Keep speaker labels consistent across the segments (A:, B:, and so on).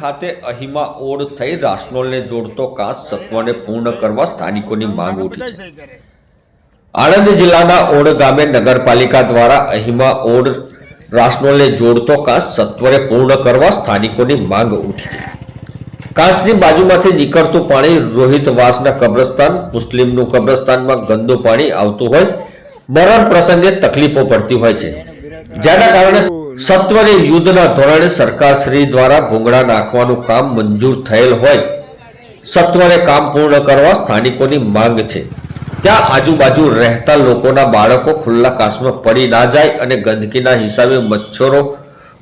A: ખાતે અહીમા ઓડ થઈ રાસનોલને જોડતો કાંસ સત્વને પૂર્ણ કરવા સ્થાનિકોની માંગ ઉઠી છે આણંદ જિલ્લાના ઓડ ગામે નગરપાલિકા દ્વારા અહીમા ઓડ રાસનોલને જોડતો કાંસ સત્વરે પૂર્ણ કરવા સ્થાનિકોની માંગ ઉઠી છે. કાંસની બાજુમાંથી નીકળતું પાણી રોહિતવાસના કબ્રસ્તાન મુસ્લિમનું કબ્રસ્તાનમાં ગંદુ પાણી આવતું હોય મરણ પ્રસંગે તકલીફો પડતી હોય છે. જેના કારણે સત્વરે યુદ્ધના ધોરણે સરકારશ્રી દ્વારા ભૂંગળા નાખવાનું કામ મંજૂર થયેલ હોય સત્વરે કામ પૂર્ણ કરવા સ્થાનિકોની માંગ છે. ત્યાં આજુબાજુ રહેતા લોકોના બાળકો ખુલ્લા કાશમાં પડી ના જાય અને ગંદકીના હિસાબે મચ્છરો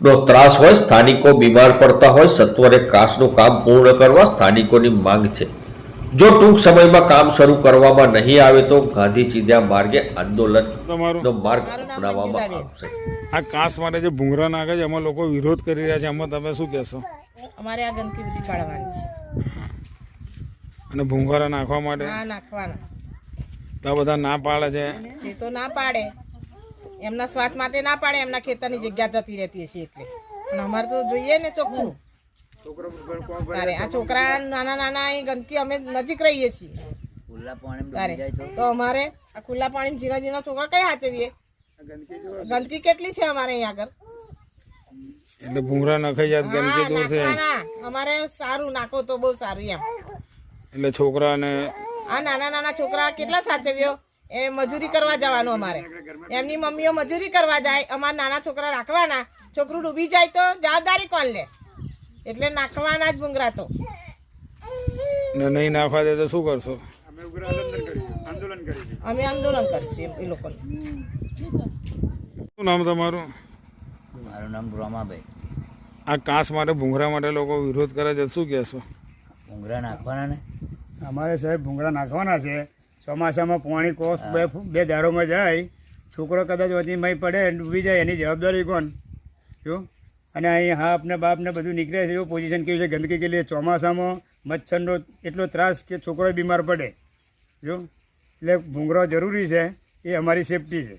A: નો ત્રાસ હોય સ્થાનિકો બીમાર પડતા હોય સત્વરે કાશનું કામ પૂર્ણ કરવા સ્થાનિકોની માંગ છે. જો ટૂંક સમયમાં કામ શરૂ કરવામાં નહીં આવે તો ગાંધી ચીધ્યા માર્ગે આંદોલનનો
B: તમારું
A: માર્ગ અપનાવવામાં આવશે.
B: આ કાંસ માટે જે ભૂંગરા નાખે છે એમાં લોકો વિરોધ કરી રહ્યા છે એમાં તમે શું કહેશો?
C: અમારે આ ગંદકી બધી પાડવાની છે.
B: અને ભૂંગરા નાખવા માટે?
C: ના નાખવાના.
B: તો બધા ના પાડે છે?
C: એ તો ના પાડે. એમના સ્વાદ માટે ના પાડે એમના ખેતરની જગ્યા જતી રહેતી હશે એટલે. અને અમારે તો જોઈએ ને ચોખ્ખું. તારે આ છોકરા નાના નાના અહીં ગંદકી અમે નજીક રહીએ છીએ. તો અમારે આ ખુલ્લા પાણી ઝીણા ઝીણા છોકરા કઈ હાચવીએ? ગંદકી કેટલી છે અમારે અહીં આગળ?
B: એટલે ભૂંગરા નખાઈ જાય ગંદકી દૂર થઈ
C: અમારે સારું નાખો તો બહુ સારું એમ.
B: એટલે છોકરાને
C: આ નાના નાના છોકરા કેટલા સાચવ્યો? એ મજૂરી કરવા જવાનું અમારે. એમની મમ્મીઓ મજૂરી કરવા જાય. અમારા નાના છોકરા રાખવાના. છોકરું ડૂબી જાય તો જવાબદારી કોણ લે? એટલે નાખવાના જ ભૂંગરા તો.
B: ને નહીં નાખવા દે તો શું કરશો?
C: અમે આંદોલન કરીશું એ લોકોને.
B: શું નામ તમારું?
D: મારું નામ રોમાભાઈ.
B: આ કાંસ માટે ભૂંગરા માટે લોકો વિરોધ કરે છે શું કહેશો?
D: ભૂંગરા નાખવાના ને?
E: અમારે સાહેબ ભૂંગળા નાખવાના છે. ચોમાસામાં પાણી કોસ બે બે દારોમાં જાય છોકરો કદાચ વધી મય પડે ડૂબી જાય એની જવાબદારી કોણ? જો અને અહીં હા ને બાપ ને બધું નીકળે છે, એવું પોઝિશન કેવું છે ગંદકી કેટલી છે. ચોમાસામાં મચ્છરનો એટલો ત્રાસ કે છોકરો બીમાર પડે જો, એટલે ભૂંગળો જરૂરી છે, એ અમારી સેફટી છે